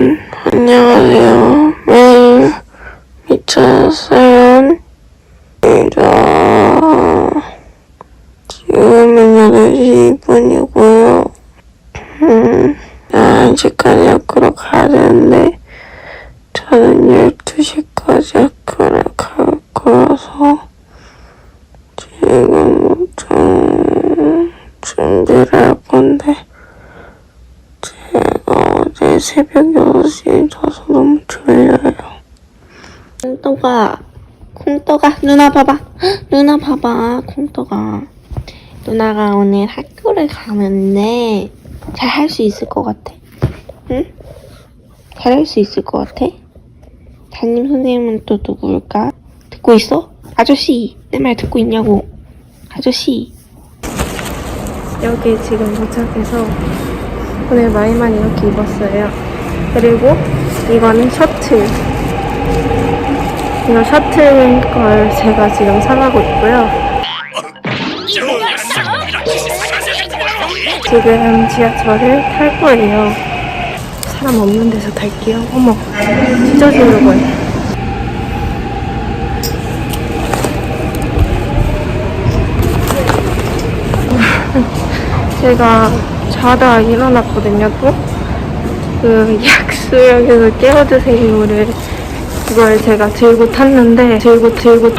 여러분, 안녕하세요. 매일 미쳤어요. 입니다. 지금은 8시 2분이고요. 음, 11시까지 학교로 가야 되는데, 저는 12시까지 학교를 갈 거라서, 지금 좀 준비를 할 건데, 새벽 6시에 자서 너무 졸려요. 콩떡아, 콩떡아, 누나 봐봐. 헉, 누나 봐봐, 콩떡아. 누나가 오늘 학교를 가는데 잘 할 수 있을 것 같아. 응? 잘 할 수 있을 것 같아? 담임 선생님은 또 누구일까? 듣고 있어? 아저씨, 내 말 듣고 있냐고. 아저씨. 여기 지금 도착해서 오늘 마이만 이렇게 입었어요. 그리고 이거는 셔츠. 이거 셔츠 걸 제가 지금 사가고 있고요. 지금 지하철을 탈 거예요. 사람 없는 데서 탈게요. 어머, 찢어지는 거예요. 제가 자다 일어났거든요, 또. 그 약수역에서 깨워주세요를 그걸 제가 들고 탔는데 들고 들고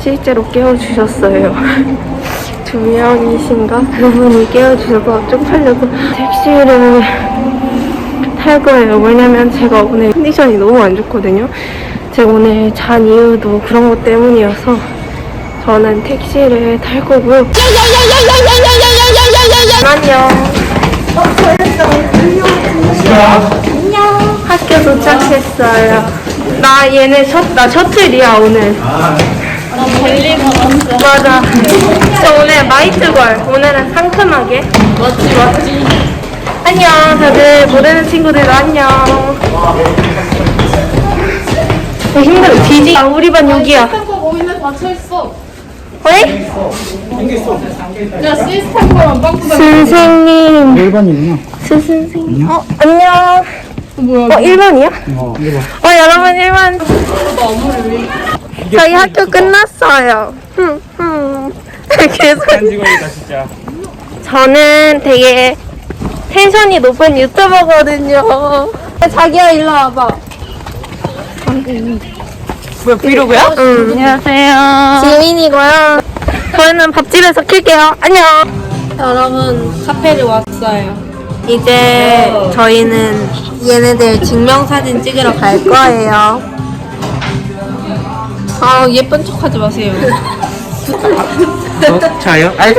실제로 깨워주셨어요. 두 명이신가? 그분이 깨워주셔서 쪽팔려서 택시를 탈 거예요. 왜냐면 제가 오늘 컨디션이 너무 안 좋거든요. 제가 오늘 잔 이유도 그런 것 때문이어서 저는 택시를 탈 거고요. 안녕. 안녕. 학교 도착했어요. 나 얘네 셔, 나 셔틀이야 오늘. 나 벨리 받았어. 맞아. 저 오늘 마이트걸. 오늘은 상큼하게. 맞지 맞지. 안녕 다들 모르는 친구들 안녕. 어, 힘들어. 뒤지. 아 우리 반 여기야. 거기는 닫혀 있어. 왜? 야, 시스템 거랑 빵꾸다. 선생님. 1번이구나. 선생님. 어, 안녕. 뭐야? 어, 1번이야? 어, 1번. 어, 여러분, 1번. 저희 학교 끝났어요. 흠, 흠. 계속. 직원이다, 진짜. 저는 되게 텐션이 높은 유튜버거든요. 자기야, 일로 와봐. 뭐야, 브이로그야? 응. 안녕하세요. 지민이고요. 저희는 밥집에서 킬게요. 안녕. 여러분, 카페를 왔어요. 이제 저희는 얘네들 증명사진 찍으러 갈 거예요. 아, 예쁜 척 하지 마세요. 어, 자요? 아이,